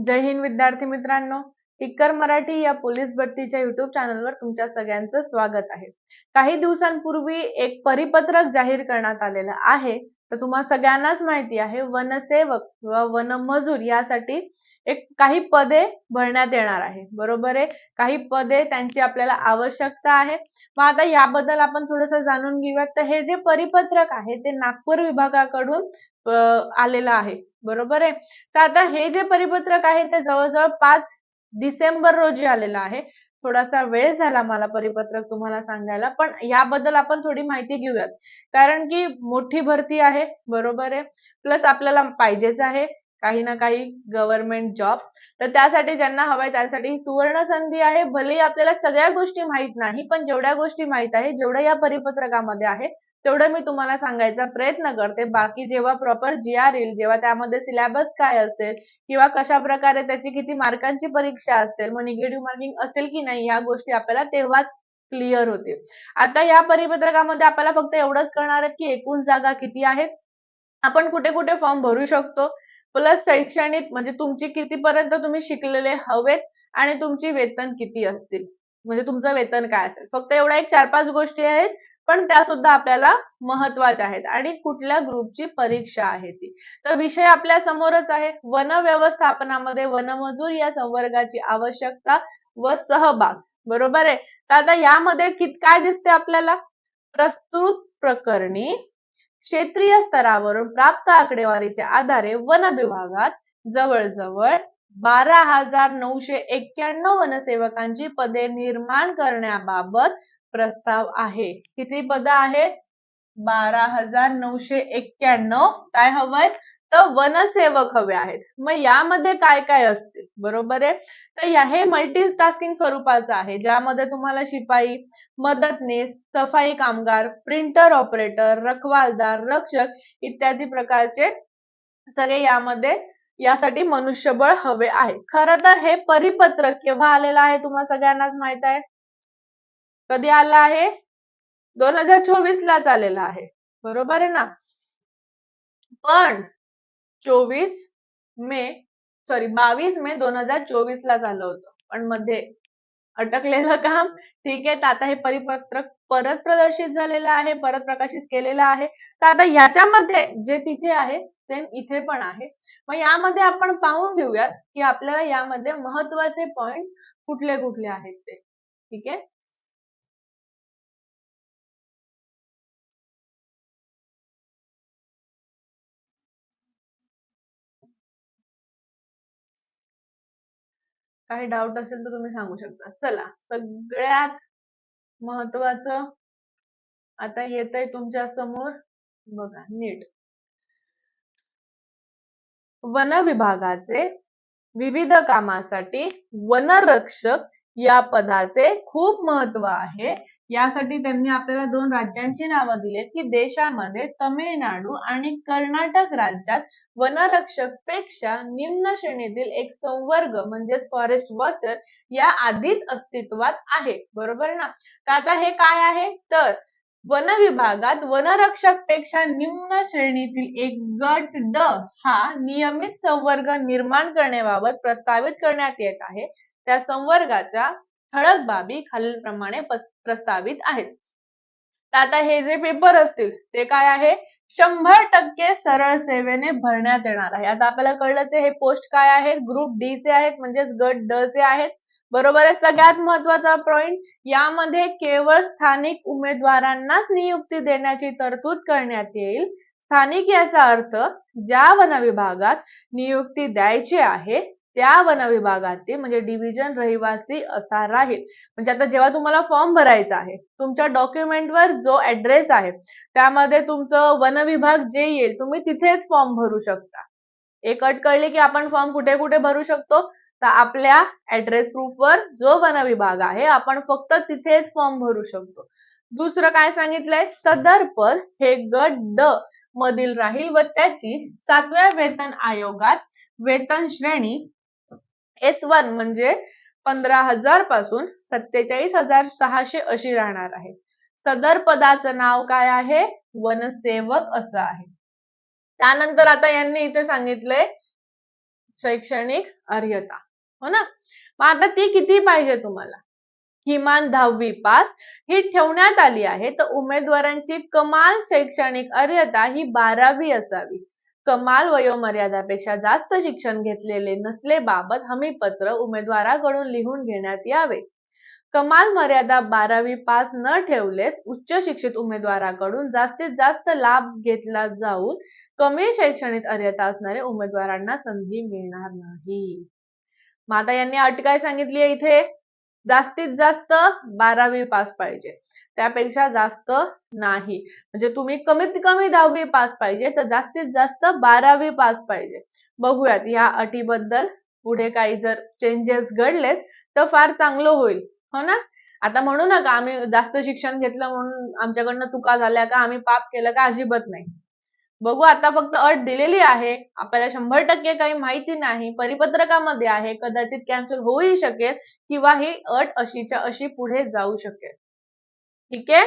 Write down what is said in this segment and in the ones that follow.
जय हिंद विद्यार्थी मित्रांनो. टिक्कर मराठी या पोलीस भरतीच्या युट्यूब चॅनलवर तुमच्या सगळ्यांचं स्वागत आहे. काही दिवसांपूर्वी एक परिपत्रक जाहीर करण्यात आलेलं आहे. तर तुम्हाला सगळ्यांनाच माहिती आहे वनसेवक व वनमजूर यासाठी एक काही पदे भरण्यात येणार आहे. बरोबर आहे? काही पदे त्यांची आपल्याला आवश्यकता आहे. मग आता याबद्दल आपण थोडस जाणून घेऊयात. तर हे जे परिपत्रक आहे ते नागपूर विभागाकडून आलेलं आहे. बरोबर आहे? तर आता हे जे परिपत्रक आहे ते जवळजवळ पाच डिसेंबर रोजी आलेलं आहे. थोडासा वेळ झाला मला परिपत्रक तुम्हाला सांगायला पण याबद्दल आपण थोडी माहिती घेऊयात. कारण की मोठी भरती आहे. बरोबर आहे? प्लस आपल्याला पाहिजेच आहे. काही ना काही गव्हर्नमेंट जॉब तर त्यासाठी ज्यांना हवंय त्यासाठी सुवर्ण संधी आहे. भले आपल्याला सगळ्या गोष्टी माहीत नाही पण जेवढ्या गोष्टी माहीत आहे जेवढ्या या परिपत्रकामध्ये आहे तेवढं मी तुम्हाला सांगायचा प्रयत्न करते. बाकी जेव्हा प्रॉपर जी आर येईल जेव्हा त्यामध्ये सिलेबस काय असेल किंवा कशा प्रकारे त्याची किती मार्कांची परीक्षा असेल मग निगेटिव्ह मार्किंग असेल की नाही या गोष्टी आपल्याला तेव्हाच क्लिअर होते आता या परिपत्रकामध्ये आपल्याला फक्त एवढंच कळणार आहे की एकूण जागा किती आहेत आपण कुठे कुठे फॉर्म भरू शकतो. प्लस शैक्षणिक म्हणजे तुमची कितीपर्यंत तुम्ही शिकलेले हवेत आणि तुमची वेतन किती असतील? म्हणजे तुमचं वेतन काय असेल? फक्त एवढ्या एक चार पाच गोष्टी आहेत पण त्या सुद्धा आपल्याला महत्त्वाच्या आहेत आणि कुठल्या ग्रुपची परीक्षा आहे ती. तर विषय आपल्या समोरच आहे. वन व्यवस्थापनामध्ये वनमजूर या संवर्गाची आवश्यकता व सहभाग. बरोबर आहे? तर आता यामध्ये कित काय दिसते आपल्याला? प्रस्तुत प्रकरणी क्षेत्रीय स्तरावरून प्राप्त आकडेवारीच्या आधारे वन विभागात जवळजवळ बारा हजार नऊशे एक्क्याण्णव वनसेवकांची पदे निर्माण करण्याबाबत प्रस्ताव आहे. किती पद आहेत? बारा हजार नऊशे एक्क्याण्णव. काय हवंय? तर वनसेवक हवे आहेत. मग यामध्ये काय काय असते बरोबर आहे? तर हे मल्टी टास्किंग स्वरूपाचं आहे. ज्यामध्ये तुम्हाला शिपाई मदतनीस सफाई कामगार प्रिंटर ऑपरेटर रखवालदार रक्षक इत्यादी प्रकारचे सगळे यामध्ये यासाठी मनुष्यबळ हवे आहे. खर तर हे परिपत्रक केव्हा आलेलं आहे तुम्हाला सगळ्यांनाच माहीत आहे? कधी आलं आहे? दोन हजार चोवीस लाच आलेला आहे. बरोबर आहे ना? पण चोवीस मे सॉरी बावीस मे दोन हजार चोवीस ला झालं होतं. पण मध्ये अटकलेलं काम ठीक आहे तर आता हे परिपत्रक परत प्रदर्शित झालेलं आहे परत प्रकाशित केलेलं आहे. तर आता ह्याच्यामध्ये जे तिथे आहे सेम इथे पण आहे. मग यामध्ये आपण पाहून घेऊयात की आपल्याला यामध्ये महत्त्वाचे पॉइंट कुठले कुठले आहेत ते. ठीक आहे? काही डाऊट असेल तर तुम्ही सांगू शकता. चला सगळ्यात महत्वाचं आता येत आहे तुमच्यासमोर. बघा नीट. वन विभागाचे विविध कामासाठी वनरक्षक या पदाचे खूप महत्त्व आहे. यासाठी त्यांनी आपल्याला दोन राज्यांची नावं दिलीत की देशामध्ये तमिळनाडू आणि कर्नाटक राज्यात वनरक्षकपेक्षा निम्न श्रेणीतील एक संवर्ग म्हणजेच फॉरेस्ट वॉचर या आधीच अस्तित्वात आहे. बरोबर ना? तर आता हे काय आहे? तर वन विभागात वनरक्षकपेक्षा निम्न श्रेणीतील एक गट ड हा नियमित संवर्ग निर्माण करण्याबाबत प्रस्तावित करण्यात येत आहे. त्या संवर्गाच्या ठळक बाबी खालीलप्रमाणे प्रस्तावित आहेत. आता हे जे पेपर असतील ते काय आहे? शंभर टक्के सरळ सेवेने भरण्यात येणार आहे. आता आपल्याला कळलंच हे पोस्ट काय आहेत? ग्रुप डी चे आहेत म्हणजेच गट ड चे आहेत. बरोबर आहे? सगळ्यात महत्त्वाचा पॉइंट यामध्ये केवळ स्थानिक उमेदवारांनाच नियुक्ती देण्याची तरतूद करण्यात येईल. स्थानिक याचा अर्थ ज्या वन विभागात नियुक्ती द्यायची आहे त्या वन विभागातील म्हणजे डिव्हिजन रहिवासी असा राहील. म्हणजे आता जेव्हा तुम्हाला फॉर्म भरायचा आहे तुमच्या डॉक्युमेंटवर जो ऍड्रेस आहे त्यामध्ये तुमचं वन विभाग जे येईल तुम्ही तिथेच फॉर्म भरू शकता. एक अट कळली की आपण फॉर्म कुठे कुठे भरू शकतो? तर आपल्या ऍड्रेस प्रूफवर जो वन विभाग आहे आपण फक्त तिथेच फॉर्म भरू शकतो. दुसरं काय सांगितलंय? सदर पद हे गट ड मधील राहील व त्याची सातव्या वेतन आयोगात वेतन श्रेणी एस वन म्हणजे पंधरा हजारपासून सत्तेचाळीस हजार सहाशे अशी राहणार आहे. सदर पदाचं नाव काय आहे? वनसेवक असं आहे. त्यानंतर आता यांनी इथे सांगितलंय शैक्षणिक अर्हता. हो ना? मग आता ती किती पाहिजे तुम्हाला? किमान दहावी पास ही ठेवण्यात आली आहे तर उमेदवारांची कमाल शैक्षणिक अर्हता ही बारावी असावी. कमाल वयोमर्यादापेक्षा जास्त शिक्षण घेतलेले नसलेबाबत हमीपत्र उमेदवाराकडून लिहून घेण्यात यावे. कमाल मर्यादा बारावी पास न ठेवलेस उच्च शिक्षित उमेदवाराकडून जास्तीत जास्त लाभ घेतला जाऊन कमी शैक्षणिक अर्हता असणाऱ्या उमेदवारांना संधी मिळणार नाही. माता यांनी अट काय सांगितली इथे? जास्तीत जास्त बारावी पास पाहिजे. त्यापेक्षा जास्त नाही. म्हणजे तुम्ही कमीत कमी दहावी पास पाहिजे तर जास्तीत जास्त बारावी पास पाहिजे. बघूयात या अटीबद्दल पुढे काही जर चेंजेस घडलेच तर फार चांगलं होईल. हो ना? आता म्हणू नका आम्ही जास्त शिक्षण घेतलं म्हणून आमच्याकडनं चुका झाल्या का आम्ही पाप केलं का अजिबात नाही. बघू आता फक्त अट दिलेली आहे. आपल्याला शंभर टक्के काही माहिती नाही. परिपत्रकामध्ये आहे कदाचित कॅन्सल होऊही शकेल किंवा ही अट अशीच्या अशी पुढे जाऊ शकेल. ठीक आहे?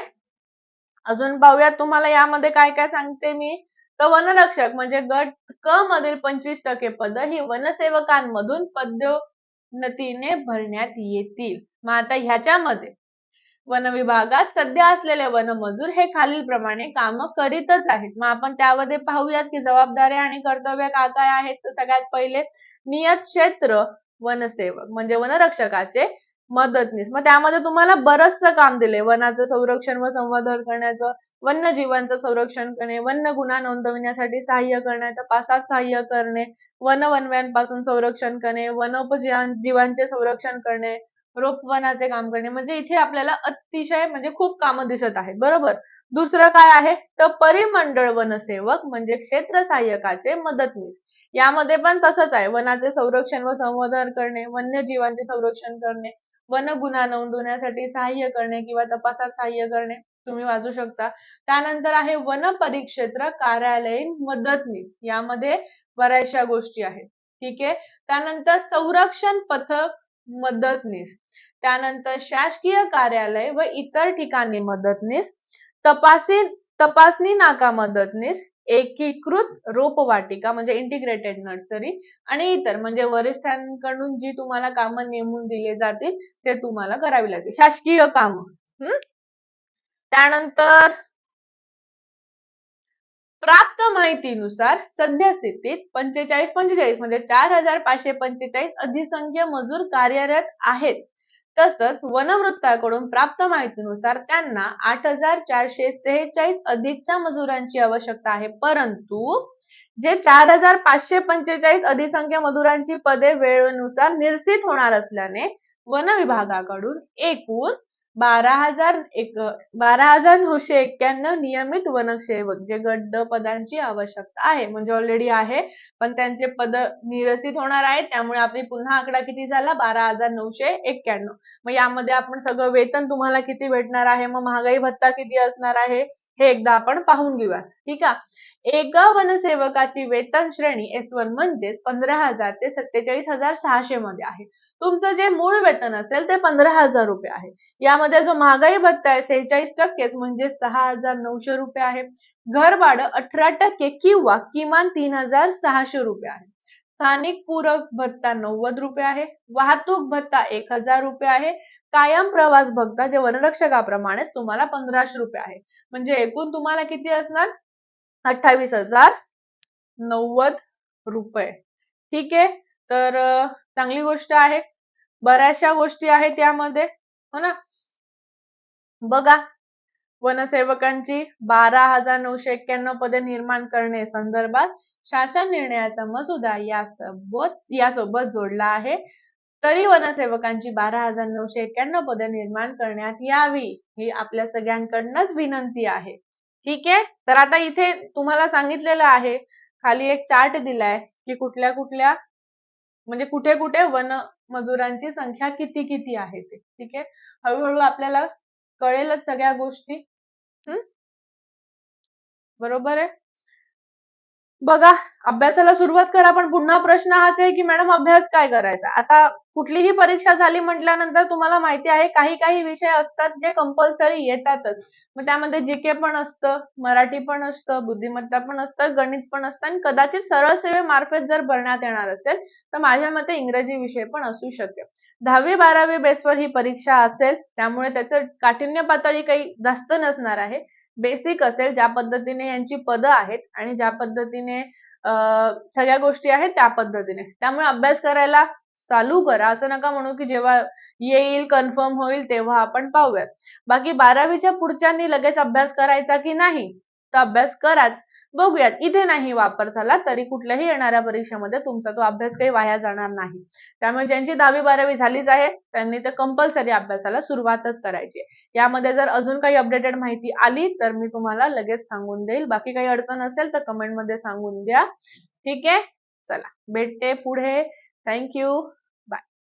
अजून पाहूयात तुम्हाला यामध्ये काय काय सांगते मी. तर वनरक्षक म्हणजे गट क मधील पंचवीस टक्के पद ही वनसेवकांमधून पदोन्नतीने भरण्यात येतील. मग आता ह्याच्यामध्ये वन विभागात सध्या असलेले वनमजूर हे खालील प्रमाणे काम करीतच आहेत. मग आपण त्यामध्ये पाहूयात की जबाबदाऱ्या आणि कर्तव्य काय काय आहेत. तर सगळ्यात पहिले नियत क्षेत्र वनसेवक म्हणजे वनरक्षकाचे मदतनीस. मग त्यामध्ये तुम्हाला बरचसं काम दिले वनाचं संरक्षण व संवर्धन करण्याचं वन्यजीवांचं संरक्षण करणे वन्य गुन्हा नोंदविण्यासाठी सहाय्य करणे तपासात सहाय्य करणे वन वनव्यांपासून संरक्षण करणे वनोपजीवांचे संरक्षण करणे रोपवनाचे काम करणे. म्हणजे इथे आपल्याला अतिशय म्हणजे खूप कामं दिसत आहेत. बरोबर? दुसरं काय आहे? तर परिमंडळ वनसेवक म्हणजे क्षेत्र सहाय्यकाचे मदतनीस. यामध्ये पण तसंच आहे. वनाचे संरक्षण व संवर्धन करणे वन्यजीवांचे संरक्षण करणे वन गुन्हा नोंदवण्यासाठी सहाय्य करणे किंवा तपासात सहाय्य करणे तुम्ही वाचू शकता. त्यानंतर आहे वन परिक्षेत्र कार्यालयीन मदतनीस. यामध्ये बऱ्याचशा गोष्टी आहेत. ठीक आहे? त्यानंतर संरक्षण पथक मदतनीस. त्यानंतर शासकीय कार्यालय व इतर ठिकाणी मदतनीस. तपासी तपासणी नाका मदतनीस. एकीकृत रोपवाटिका म्हणजे इंटिग्रेटेड नर्सरी आणि इतर म्हणजे वरिष्ठांकडून जी तुम्हाला कामं नेमून दिले जातील ते तुम्हाला करावी लागतील. शासकीय काम. त्यानंतर प्राप्त माहितीनुसार सध्या स्थितीत पंचेचाळीस पंचेचाळीस म्हणजे चार हजार पाचशे पंचेचाळीस अधिसंख्य मजूर कार्यरत आहेत. तसंच वनवृत्ताकडून प्राप्त माहितीनुसार त्यांना आठ हजार चारशे सेहेचाळीस अधिकच्या मजुरांची आवश्यकता आहे. परंतु जे चार हजार पाचशे पंचेचाळीस अधिसंख्य मजुरांची पदे वेळेनुसार निश्चित होणार असल्याने वन विभागाकडून एकूण बारा हजार एक बारा हजार नऊशे एक्क्याण्णव नियमित वनसेवक जे गड्ड पदांची आवश्यकता आहे. म्हणजे ऑलरेडी आहे पण त्यांचे पद निरसित होणार आहे त्यामुळे आपली पुन्हा आकडा किती झाला? बारा हजार नऊशे एक्क्याण्णव मग यामध्ये आपण सगळं वेतन तुम्हाला किती भेटणार आहे? मग महागाई भत्ता किती असणार आहे? हे एकदा आपण पाहून घेऊया. ठीक आहे? एका वनसेवकाची वेतन श्रेणी एस वन म्हणजेच पंधरा हजार ते सत्तेचाळीस हजार सहाशे मध्ये आहे. तुमचं जे मूळ वेतन असेल ते पंधरा हजार रुपये आहे. यामध्ये जो महागाई भत्ता आहे सेहेचाळीस टक्केच म्हणजे सहा हजार नऊशे रुपये आहे. घर भाडं अठरा टक्के किंवा किमान तीन हजार सहाशे रुपये आहे. स्थानिक पूरक भत्ता नव्वद रुपये आहे. वाहतूक भत्ता एक हजार रुपये आहे. कायम प्रवास भत्ता जे वनरक्षकाप्रमाणेच तुम्हाला पंधराशे रुपये आहे. म्हणजे एकूण तुम्हाला किती असणार? अठ्ठावीस हजार नव्वद रुपये. ठीक आहे? तर चांगली गोष्ट आहे. बऱ्याचशा गोष्टी आहेत यामध्ये हो ना? बघा. वनसेवकांची बारा हजार नऊशे एक्क्याण्णव पदे निर्माण करणे संदर्भात शासन निर्णयाचा मसुदा यासोबत यासोबत जोडला आहे. तरी वनसेवकांची बारा हजार नऊशे एक्क्याण्णव पदे निर्माण करण्यात यावी ही आपल्या सगळ्यांकडनंच विनंती आहे. ठीक आहे? तर आता इथे तुम्हाला सांगितलेलं आहे. खाली एक चार्ट दिलाय की कुठल्या कुठल्या म्हणजे कुठे कुठे वन मजुरांची संख्या किती किती आहे ते ठीक आहे? हळूहळू आपल्याला कळेलच सगळ्या गोष्टी. हम्म बरोबर आहे? बघा अभ्यासाला सुरुवात करा पण पुन्हा प्रश्न हाच आहे की मॅडम अभ्यास काय करायचा? आता कुठलीही परीक्षा झाली म्हटल्यानंतर तुम्हाला माहिती आहे काही काही विषय असतात जे कंपल्सरी येतातच. मग त्यामध्ये जीके पण असतं मराठी पण असतं बुद्धिमत्ता पण असतं गणित पण असतं आणि कदाचित सरळ सेवेमार्फत जर भरण्यात येणार असेल तर माझ्या मते इंग्रजी विषय पण असू शकेल. दहावी बारावी बेसवर ही परीक्षा असेल त्यामुळे त्याचं काठिण्य पातळी काही जास्त नसणार आहे. बेसिक असेल ज्या पद्धतीने यांची पदं आहेत आणि ज्या पद्धतीने सगळ्या गोष्टी आहेत त्या पद्धतीने. त्यामुळे अभ्यास करायला चालू करा. असं नका म्हणू की जेव्हा येईल कन्फर्म होईल तेव्हा आपण पाहूयात. बाकी बारावीच्या पुढच्यांनी लगेच अभ्यास करायचा की नाही? तर अभ्यास कराच. बघूयात. इथे नाही वापर झाला तरी कुठल्याही येणाऱ्या परीक्षेमध्ये तुमचा तो अभ्यास काही वाया जाणार नाही. त्यामुळे ज्यांची दहावी बारावी झालीच आहे त्यांनी तर कंपल्सरी अभ्यासाला सुरुवातच करायची यामध्ये जर अजून काही अपडेटेड माहिती आली तर मी तुम्हाला लगेच सांगून देईल. बाकी काही अडचण असेल तर कमेंटमध्ये सांगून द्या. ठीक आहे? चला. भेटते पुढे. Thank you.